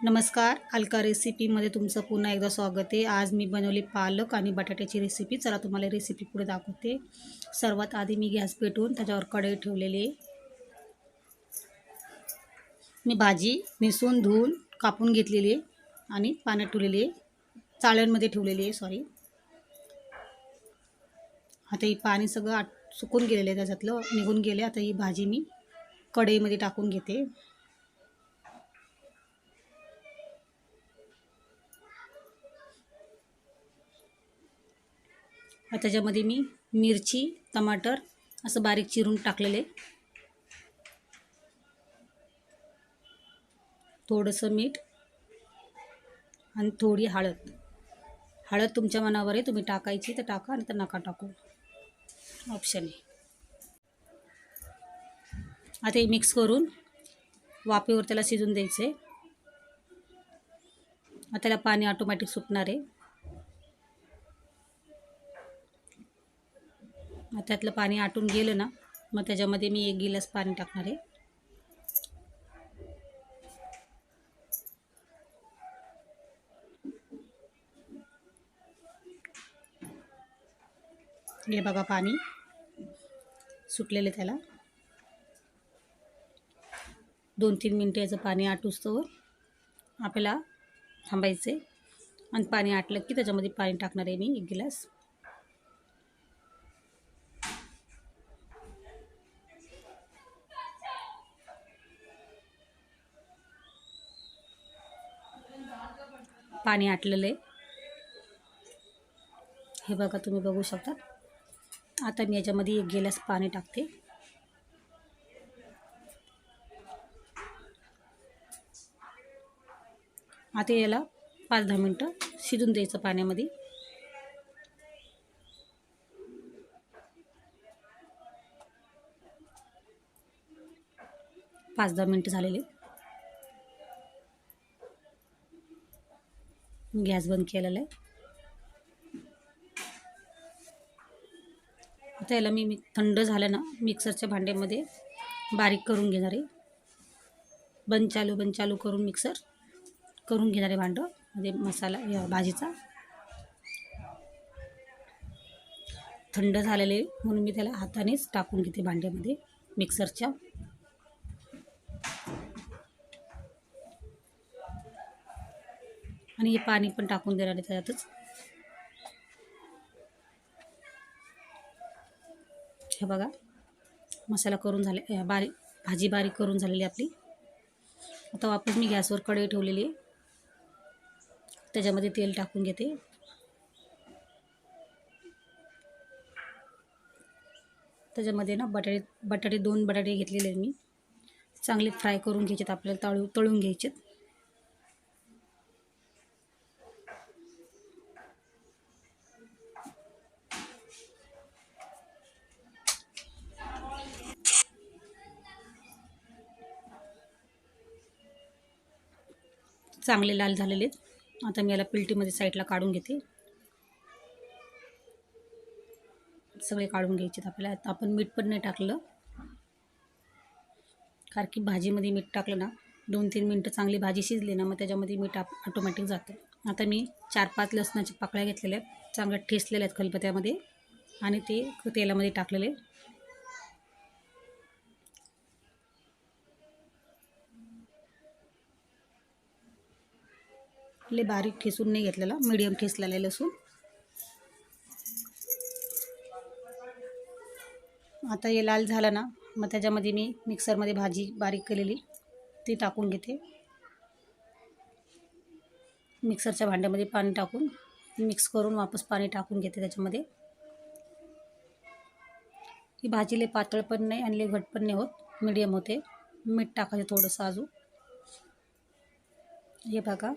नमस्कार अलका रेसिपीमध्ये तुमचं पुन्हा एकदा स्वागत आहे. आज मी बनवली पालक आणि बटाट्याची रेसिपी. चला तुम्हाला रेसिपी पुढे दाखवते. सर्वात आधी मी गॅस पेटवून त्याच्यावर कढई ठेवलेली आहे. मी भाजी निसून धुवून कापून घेतलेली आहे आणि पाण्यात ठेवलेली आहे. चाळणमध्ये ठेवलेली आहे सॉरी आता ही पाणी सगळं आट सुकून गेलेलं आहे त्याच्यातलं. निघून गेले आता ही भाजी मी कढईमध्ये टाकून घेते. आता त्याच्यामध्ये मी मिरची टमाटर असं बारीक चिरून टाकलेले. थोडंसं मीठ आणि थोडी हळद. हळद तुमच्या मनावर आहे तुम्ही टाकायची तर टाका आणि तर नका टाकू. ऑप्शन आहे आता हे मिक्स करून वाफेवर त्याला शिजून द्यायचं. आहे आता त्याला पाणी ऑटोमॅटिक सुटणार आहे. मग त्यातलं पाणी आटून गेलं ना मग त्याच्यामध्ये मी एक गिलास पाणी टाकणार आहे. हे बघा पाणी सुटलेलं त्याला. दोन तीन मिनटं याचं पाणी आटूस्तोवर आपल्याला थांबायचं आहे आणि पाणी आटलं की त्याच्यामध्ये पाणी टाकणार आहे मी एक गिलास. पाणी आटलेलं आहे. हे बघा तुम्ही बघू शकता. आता मी याच्यामध्ये एक गेल्यास पाणी टाकते. आता याला पाच दहा मिनटं शिजून द्यायचं पाण्यामध्ये. पाच दहा मिनटं झालेले. गॅस बंद केलेला आहे. आता याला मी मी थंड झालं ना मिक्सरच्या भांड्यामध्ये बारीक करून घेणार आहे. बंद चालू बंद चालू करून मिक्सर करून घेणार आहे भांडं म्हणजे मसाला या भाजीचा. थंड झालेले म्हणून मी त्याला हातानेच टाकून घेते भांड्यामध्ये मिक्सरच्या. आणि हे पाणी पण टाकून देणार आहे त्यातच हे बघा मसाला करून झाले बारीक भाजी बारीक करून झालेली आपली. आता वापस मी गॅसवर कढई ठेवलेली आहे. त्याच्यामध्ये तेल टाकून घेते. त्याच्यामध्ये ना बटाटे बटाटे दोन बटाटे घेतलेले आहेत मी. चांगले फ्राय करून घ्यायचेत आपल्याला तळू तळून घ्यायचेत. चांगले लाल झालेले आहेत. आता मी याला पिलटीमध्ये साईडला काढून घेते. सगळे काढून घ्यायचे आपल्याला. आता आपण मीठ पण नाही टाकलं. कारण की भाजीमध्ये मीठ टाकलं ना दोन तीन मिनटं चांगली भाजी शिजली ना मग त्याच्यामध्ये मीठ आप ऑटोमॅटिक जातं. आता मी चार पाच लसणाच्या पाकळ्या घेतलेल्या आहेत. चांगल्या ठेसलेल्या आहेत खलबत्यामध्ये आणि ते तेलामध्ये टाकलेले. ले बारीक ठेसून नाही घेतलेला मिडियम ठेसलेला आहे लसूण. आता हे लाल झालं ना मग त्याच्यामध्ये मी मिक्सरमध्ये भाजी बारीक केलेली ती टाकून घेते. मिक्सरच्या भांड्यामध्ये पाणी टाकून मिक्स करून वापस पाणी टाकून घेते त्याच्यामध्ये. ही भाजीले पातळ पण नाही आणि लय घट पण नाही होत मीडियम होते. मीठ टाकायचं थोडंसं अजून. हे बघा.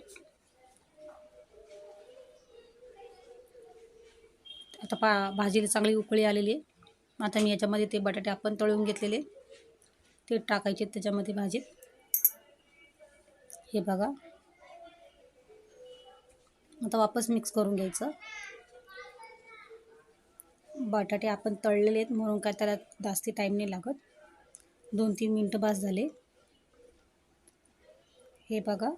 आता पा भाजीला चांगली उकळी आलेली आहे. आता मी याच्यामध्ये ते बटाटे आपण तळून घेतलेले ते टाकायचे त्याच्यामध्ये भाजीत. हे बघा. आता वापस मिक्स करून घ्यायचं. बटाटे आपण तळलेले आहेत म्हणून काय त्याला जास्ती टाईम नाही लागत. दोन तीन मिनटं बास झाले. हे बघा.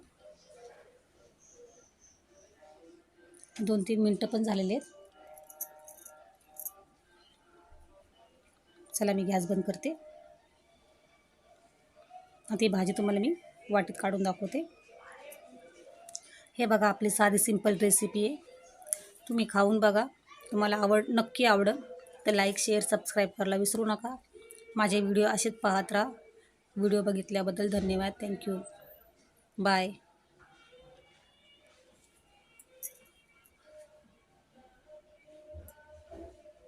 दोन तीन मिनटं पण झालेले आहेत. चला मी गॅस बंद करते. आता ही भाजी तुम्हाला मी वाटीत काढून दाखवते. हे बघा आपली साधी सिंपल रेसिपी आहे. तुम्ही खाऊन बघा. तुम्हाला आवड नक्की आवडं तर लाईक शेअर सबस्क्राईब करायला विसरू नका. माझे व्हिडिओ असेच पाहत राहा. व्हिडिओ बघितल्याबद्दल धन्यवाद. Thank you bye